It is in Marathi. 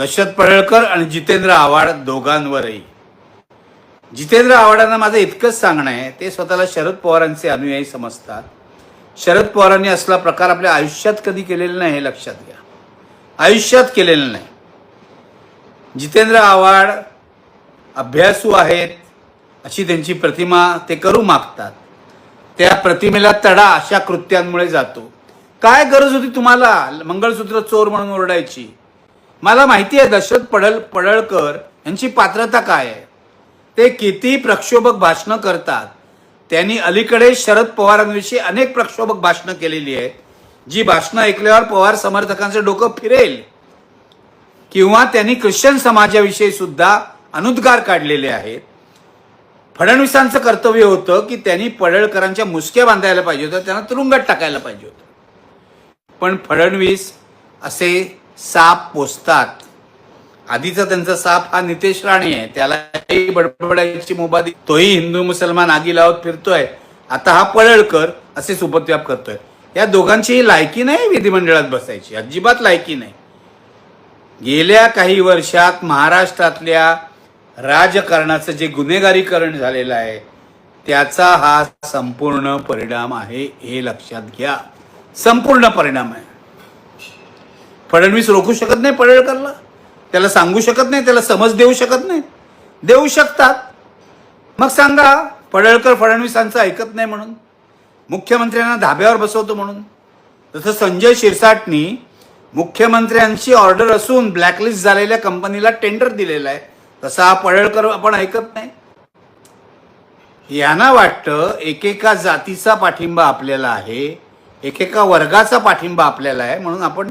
दशरथ पडळकर आणि जितेंद्र आव्हाड दोघांवरही. जितेंद्र आव्हाडांना माझं इतकंच सांगणं आहे ते स्वतःला शरद पवारांचे अनुयायी समजतात. शरद पवारांनी असला प्रकार आपल्या आयुष्यात कधी केलेला नाही हे लक्षात घ्या. आयुष्यात केलेलं नाही. जितेंद्र आव्हाड अभ्यासू आहेत अशी त्यांची प्रतिमा ते करू मागतात. त्या प्रतिमेला तडा अशा कृत्यांमुळे जातो. काय गरज होती तुम्हाला? मंगळसूत्र चोर म्हणून ओरडायची. मला माहिती आहे दशरथ पडळ पडळकर यांची पात्रता काय आहे. ते किती प्रक्षोभक भाषणं करतात. त्यांनी अलीकडे शरद पवारांविषयी अनेक प्रक्षोभक भाषणं केलेली आहेत. जी भाषणं ऐकल्यावर पवार समर्थकांचं डोकं फिरेल. किंवा त्यांनी ख्रिश्चन समाजाविषयी सुद्धा अनुद्गार काढलेले आहेत. फडणवीसांचं कर्तव्य होतं की त्यांनी पडळकरांच्या मुसक्या बांधायला पाहिजे होतं त्यांना तुरुंगात टाकायला पाहिजे होतं. पण फडणवीस असे साप पोचतात आधीचा त्यांचा साप हा नितेश राणे आहे. त्यालाही बडबडायची मुभा दि तोही हिंदू मुसलमान आगी लावत फिरतोय. आता हा पळळकर असे सुपत्याप करतोय. या दोघांचीही लायकी नाही विधिमंडळात बसायची. अजिबात लायकी नाही. गेल्या काही वर्षात महाराष्ट्रातल्या राजकारणाचं जे गुन्हेगारीकरण झालेलं आहे त्याचा हा संपूर्ण परिणाम आहे हे लक्षात घ्या. संपूर्ण परिणाम आहे. फडणवीस रोखू शकत नाही पडळकरला. त्याला सांगू शकत नाही त्याला समज देऊ शकत नाही. देऊ शकतात. मग सांगा पडळकर फडणवीसांचं ऐकत नाही म्हणून. मुख्यमंत्र्यांना धाब्यावर बसवतो म्हणून. तसं संजय शिरसाटनी मुख्यमंत्र्यांची ऑर्डर असून ब्लॅकलिस्ट झालेल्या कंपनीला टेंडर दिलेला आहे. तसा हा पडळकर आपण ऐकत नाही. यांना वाटतं एकेका जातीचा पाठिंबा आपल्याला आहे एकेका वर्गाचा पाठिंबा आपल्याला आहे म्हणून आपण